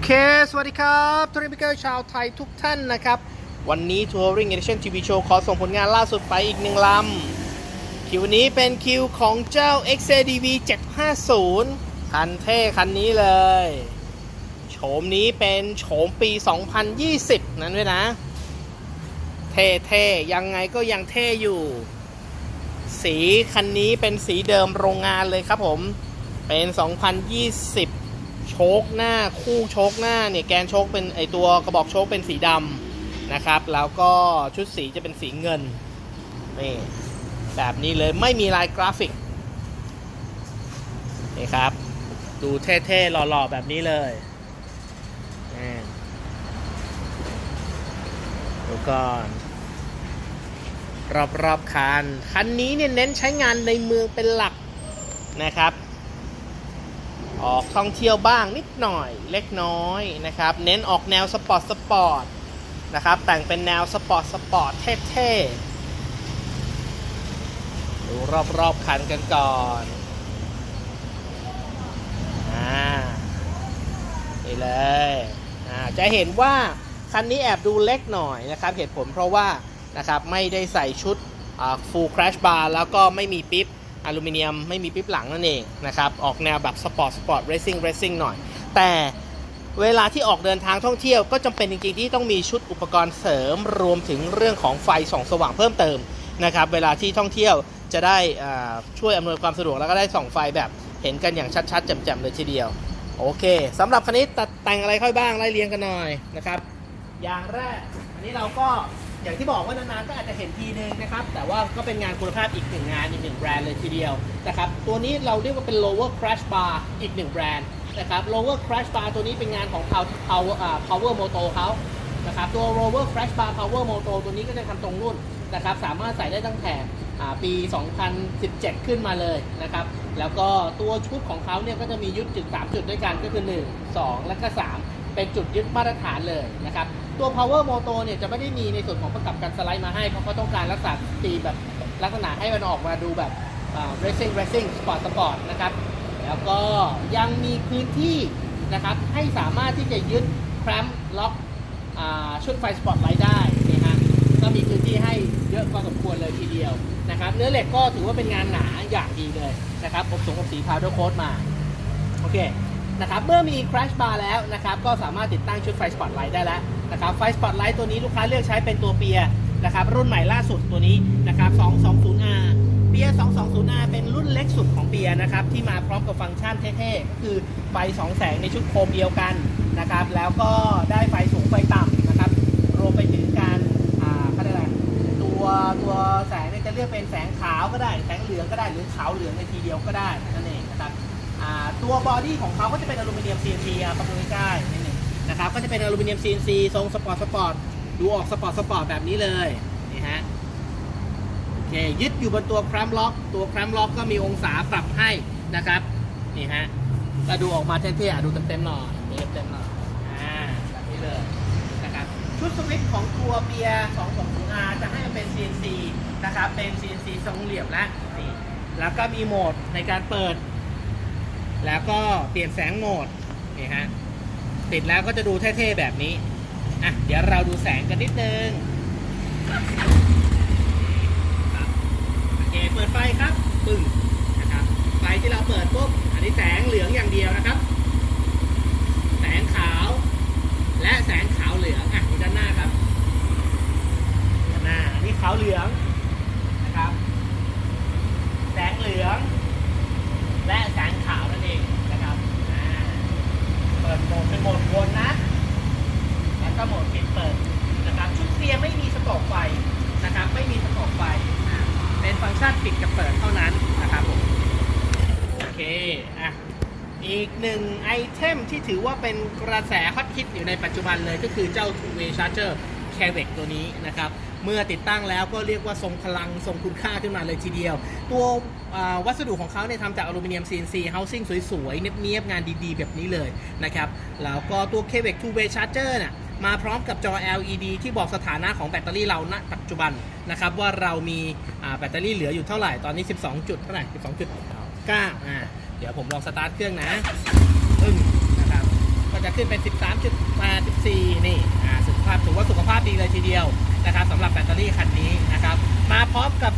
เค สวัสดีครับทัวริงพิเกอร์ชาวไทยทุกท่านนะครับ วันนี้ Touring Edition TV Show ขอส่งผลงานล่าสุดไปอีกหนึ่งลำ คิวนี้เป็นคิวของเจ้า XADV 750 คันเท่คันนี้เลย โฉมนี้เป็นโฉมปี 2020 นั้นด้วยนะ เท่ๆยังไงก็ยังเท่อยู่ สีคันนี้เป็นสีเดิมโรงงานเลยครับผม เป็น 2020 โชคหน้าคู่โชคหน้าเนี่ยแกนโชคเป็นไอตัวกระบอกโชคเป็นสีดำนะครับ แล้วก็ชุดสีจะเป็นสีเงินนี่แบบนี้เลยไม่มีลายกราฟิกนี่ครับ ดูเท่ๆหล่อๆแบบนี้เลยนี่ดูก่อนรอบๆคันคันนี้เนี่ยเน้นใช้งานในเมืองเป็นหลักนะครับ ออกท่องเที่ยวบ้างนิดหน่อยเล็กน้อยนะครับ เน้นออกแนวสปอร์ตสปอร์ตนะครับ แต่งเป็นแนวสปอร์ตสปอร์ตเท่ๆ ดูรอบๆคันกันก่อนอ่านี่เลยอ่าจะเห็นว่าคันนี้แอบดูเล็กหน่อยนะครับเหตุผลเพราะว่านะครับไม่ได้ใส่ชุดอ่า full crash bar แล้วก็ไม่มีปิ๊บ อลูมิเนียมไม่มีปิ๊บหลังนั่นเองนะครับ ออกแนวแบบสปอร์ตสปอร์ตเรซิ่งเรซิ่งหน่อย แต่เวลาที่ออกเดินทางท่องเที่ยวก็จำเป็นจริงๆที่ต้องมีชุดอุปกรณ์เสริมรวมถึงเรื่องของไฟส่องสว่างเพิ่มเติมนะครับ เวลาที่ท่องเที่ยวจะได้ช่วยอำนวยความสะดวกแล้วก็ได้ส่องไฟแบบเห็นกันอย่างชัดๆแจ่มๆเลยทีเดียว โอเคสำหรับคันนี้ตัดแต่งอะไรค่อยบ้างไล่เรียงกันหน่อยนะครับ อย่างแรก อันนี้เราก็ อย่างที่บอกว่านานๆก็อาจจะเห็นทีนึงนะครับ แต่ว่าก็เป็นงานคุณภาพอีกหนึ่งงานอีกหนึ่งแบรนด์เลยทีเดียวนะครับ ตัวนี้เราเรียกว่าเป็น lower crash bar อีกหนึ่งแบรนด์นะครับ lower crash bar ตัวนี้เป็นงานของ power power power moto เขานะครับ ตัว lower crash bar power moto ตัวนี้ก็จะทำตรงรุ่นนะครับ สามารถใส่ได้ตั้งแต่ปี 2017 ขึ้นมาเลยนะครับ แล้วก็ตัวชุดของเขาเนี่ยก็จะมียึดจุด 3 จุดด้วยกันก็คือ 1 2 และก็ 3 เป็นจุดยึดมาตรฐานเลยนะครับตัว power motor เนี่ยจะไม่ได้มีในส่วนของประกับการสไลด์มาให้ เพราะเขาต้องการรักษาตีแบบลักษณะให้มันออกมาดูแบบ racing racing sport sport นะครับ แล้วก็ยังมีพื้นที่นะครับให้สามารถที่จะยึดแครมล็อกชุดไฟสปอตไลท์ได้นี่ฮะก็มีพื้นที่ให้เยอะพอสมควรเลยทีเดียวนะครับ เนื้อเหล็กก็ถือว่าเป็นงานหนาอย่างดีเลยนะครับผมสงกับสีพาวเดอร์โค้ดมา โอเค นะครับเมื่อมี crash bar แล้วนะครับก็สามารถติดตั้งชุดไฟสปอตไลท์ได้แล้วนะครับไฟสปอตไลท์ตัวนี้ลูกค้าเลือกใช้เป็นตัวเปียนะครับรุ่นใหม่ล่าสุดตัวนี้นะครับ 220R เปีย 220R เป็นรุ่นเล็กสุดของเปียนะครับที่มาพร้อมกับฟังก์ชันเท่ๆก็คือไฟ 2 แสงในชุดโคมเดียวกันนะครับแล้วก็ได้ไฟสูงไฟต่ำนะครับรวมไปถึงการอ่าเขาเรียกอะไรตัวตัวแสงเนี่ยจะเลือกเป็นแสงขาวก็ได้ แสงเหลืองก็ได้หรือขาวเหลืองในทีเดียวก็ได้นั่นเอง ตัวบอดี้ของเขาก็จะเป็นอลูมิเนียม CNC อะประดูใกล้นิดนึงนะครับก็จะเป็นอลูมิเนียม CNC ทรงสปอร์ตสปอร์ตดูออกสปอร์ตสปอร์ตแบบนี้เลยนี่ฮะโอเคยึดอยู่บนตัวแครมล็อก ตัวแครมล็อกก็มีองศาปรับให้นะครับนี่ฮะก็ดูออกมาเท่ๆดูเต็มๆหน่อยเต็มๆหน่อยอ่าแบบนี้เลยนะครับชุดสวิตช์ของตัวเบียร์ 220R จะให้มันเป็น CNC นะครับเป็น CNC ทรงเหลี่ยมแล้วนี่แล้วก็มีโหมดในการเปิด แล้วก็เปลี่ยนแสงโหมดนี่ฮะติดแล้วก็จะดูเท่ๆแบบนี้อะเดี๋ยวเราดูแสงกันนิดนึงโอเคเปิดไฟครับปึ้งนะครับไฟที่เราเปิดปุ๊บอันนี้แสงเหลืองอย่างเดียวนะครับ แสงขาว และแสงขาวเหลืองอะด้านหน้าครับด้านหน้าอันนี้ขาวเหลืองนะครับ แสงเหลือง และแสงขาวนั่นเองนะครับอ่าเปิดโหมดเป็นโหมดวนนะ แล้วก็โหมดปิดเปิดนะครับ ชุดเตียร์ไม่มีสกอบไฟนะครับ ไม่มีสกอบไฟอ่าเปิดกับเปิดเท่านั้นนะครับผมโอเคอะอีกหนึ่งไอเทมที่ถือว่าเป็นกระแสฮอตฮิตอยู่ในปัจจุบันเลยก็คือเจ้า Two Way Charger c a v e c ตัวนี้นะครับ เมื่อติดตั้งแล้วก็เรียกว่าทรงพลังทรงคุณค่าขึ้นมาเลยทีเดียว ตัววัสดุของเขาเนี่ยทำจากอลูมิเนียม CNC housing สวยๆ เนียบๆ งานดีๆ แบบนี้เลยนะครับ แล้วก็ตัว c a v e c Two Way Charger น่ะ มาพร้อมกับจอ LED ที่บอกสถานะของแบตเตอรี่เราณปัจจุบันนะครับว่าเรามีแบตเตอรี่เหลืออยู่เท่าไหร่ตอนนี้ 12 จุดเท่าไหร่ 12จุด9อ่าเดี๋ยวผมลองสตาร์ทเครื่องนะปึ้งนะครับก็จะขึ้นเป็น 13.84 นี่อ่าสุขภาพถือว่าสุขภาพดีเลยทีเดียวนะครับสำหรับแบตเตอรี่คันนี้นะครับมาพร้อมกับ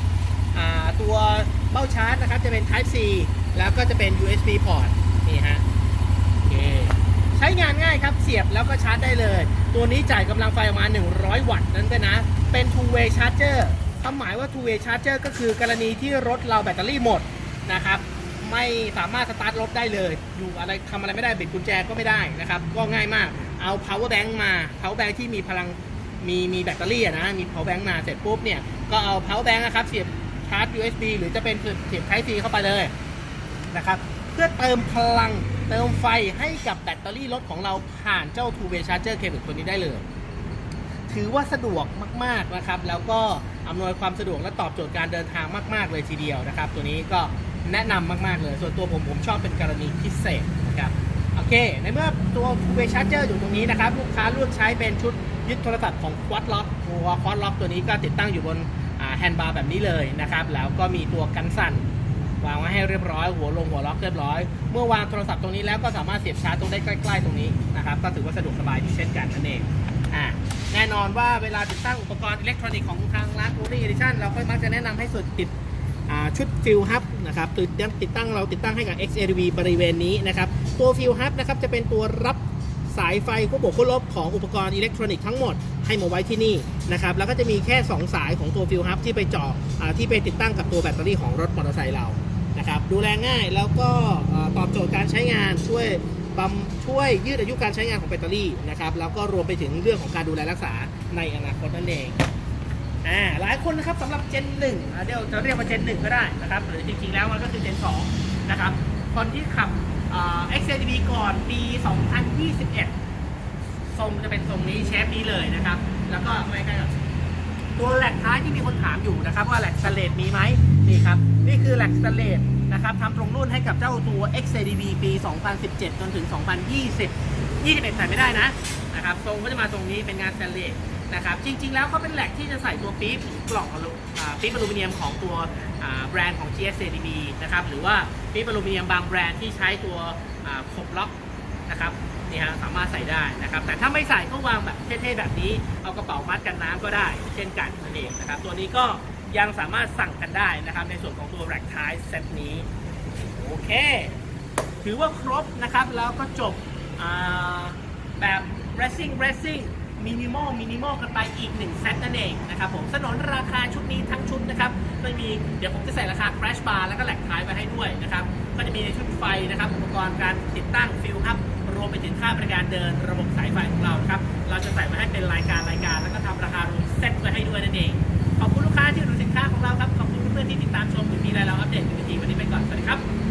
ตัวเบ้าชาร์จนะครับจะเป็น Type C แล้วก็จะเป็น USB port นี่ฮะโอเค ใช้งานง่ายครับ เสียบแล้วก็ชาร์จได้เลย ตัวนี้จ่ายกำลังไฟออกมาณ 100 วัตต์นั่นก็นะ เป็น two way charger ความหมายว่า two way charger ก็คือกรณีที่รถเราแบตเตอรี่หมดนะครับ ไม่สามารถสตาร์ทรถได้เลย อยู่อะไรทำอะไรไม่ได้บิดกุญแจก็ไม่ได้นะครับ ก็ง่ายมาก เอา power bank มา power bank ที่มีพลัง มีมีแบตเตอรี่นะ มี power bank มาเสร็จปุ๊บเนี่ย ก็เอา power bank นะครับ เสียบชาร์จ USB หรือจะเป็นเสียบ Type C เข้าไปเลยนะครับ เพื่อเติมพลัง เติมไฟให้กับแบตเตอรี่รถของเราผ่านเจ้า two way charger cable ตัวนี้ได้เลย ถือว่าสะดวกมากๆนะครับ แล้วก็อำนวยความสะดวกและตอบโจทย์การเดินทางมากๆเลยทีเดียวนะครับ ตัวนี้ก็แนะนำมากๆเลย ส่วนตัวผมผมชอบเป็นกรณีพิเศษนะครับโอเค ในเมื่อตัว two way charger อยู่ตรงนี้นะครับ ลูกค้าเลือกใช้เป็นชุดยึดโทรศัพท์ของ Quad Lock ตัว Quad Lock ตัวนี้ก็ติดตั้งอยู่บนแฮนด์บาร์แบบนี้เลยนะครับ แล้วก็มีตัวกันสั่น วางไว้ให้เรียบร้อย หัวลงหัวล็อกเรียบร้อย เมื่อวางโทรศัพท์ตรงนี้แล้วก็สามารถเสียบชาร์จตรงได้ใกล้ ๆ ตรงนี้นะครับ ก็ถือว่าสะดวกสบายดีเช่นกันนั่นเองอ่าแน่นอนว่าเวลาติดตั้งอุปกรณ์อิเล็กทรอนิกส์ของทางร้าน o ู y Edition เราก็มักจะแนะนำให้สุดติดชุดฟิลฮับนะครับติดติดตั้งเราติดตั้งให้กับ XADV บริเวณนี้นะครับ ตัวฟิลฮับนะครับจะเป็นตัวรับสายไฟควบวกควบลบของอุปกรณ์อิเล็กทรอนิกส์ทั้งหมดให้มาไว้ที่นี่นะครับ แล้วก็จะมีแค่ 2 สายของตัวฟิลฮับที่ไปเจาะอ่าที่ไปติดตั้งกับตัวแบตเตอรี่ของรถมอเตอร์ไซค์เรา นะครับดูแลง่ายแล้วก็ตอบโจทย์การใช้งานช่วยบำช่วยยืดอายุการใช้งานของแบตเตอรี่นะครับแล้วก็รวมไปถึงเรื่องของการดูแลรักษาในอนาคตนั่นเองอ่าหลายคนนะครับสำหรับ Gen 1อ่าเดี๋ยวจะเรียกว่า Gen 1 ก็ได้นะครับหรือจริงๆแล้วมันก็คือ Gen 2 นะครับ คนที่ขับเอ่อ XADV ก่อนปี 2021 ทรงจะเป็นทรงนี้เชฟนี้เลยนะครับ แล้วก็ไม่ใกล้กับตัวแหลกท้ายที่มีคนถามอยู่นะครับ ว่าแหลกสเลตมีไหม นี่ครับ นี่คือแหลกสเลตนะครับทำตรงรุ่นให้กับเจ้าตัว XADV ปี 2017 จนถึง 2020 21ใส่ไม่ได้นะนะครับทรงก็จะมาตรงนี้เป็นงานสเลตนะครับจริง ๆ แล้วเขาเป็นแหลกที่จะใส่ตัวปี๊บกล่องอลูอ่าปี๊บอลูมิเนียมของตัวแบรนด์ของ GSADV นะครับหรือว่าปี๊บอลูมิเนียมบางแบรนด์ที่ใช้ตัวอ่าขบล็อกนะครับนี่ฮะสามารถใส่ได้นะครับ แต่ถ้าไม่ใส่ก็วางแบบเท่ๆแบบนี้ เอากระเป๋ามัดกันน้ำก็ได้ เช่นกันนั่นเองนะครับตัวนี้ก็ ยังสามารถสั่งกันได้นะครับในส่วนของตัวแร็กท้ายเซตนี้โอเค ถือว่าครบนะครับแล้วก็จบแบบ racing racing มินิมอลมินิมอลกันไปอีกหนึ่งเซตนั่นเองนะครับผมสนนราคาชุดนี้ทั้งชุดนะครับไม่มีเดี๋ยวผมจะใส่ราคา crash bar แล้วก็แหลกท้ายไว้ให้ด้วยนะครับก็จะมีในชุดไฟนะครับอุปกรณ์การติดตั้งฟิลอัพรวมไปถึงค่าบริการเดินระบบสายไฟของเราครับเราจะใส่มาให้เป็นรายการรายการ แล้วก็ทำราคารวมเซตไว้ให้ด้วยนั่นเองขอบคุณลูกค้าที่ดู ค้าของเราครับ ขอบคุณเพื่อนๆที่ติดตามชมมีอะไรเราอัปเดตกันทีวันนี้ไปก่อน สวัสดีครับ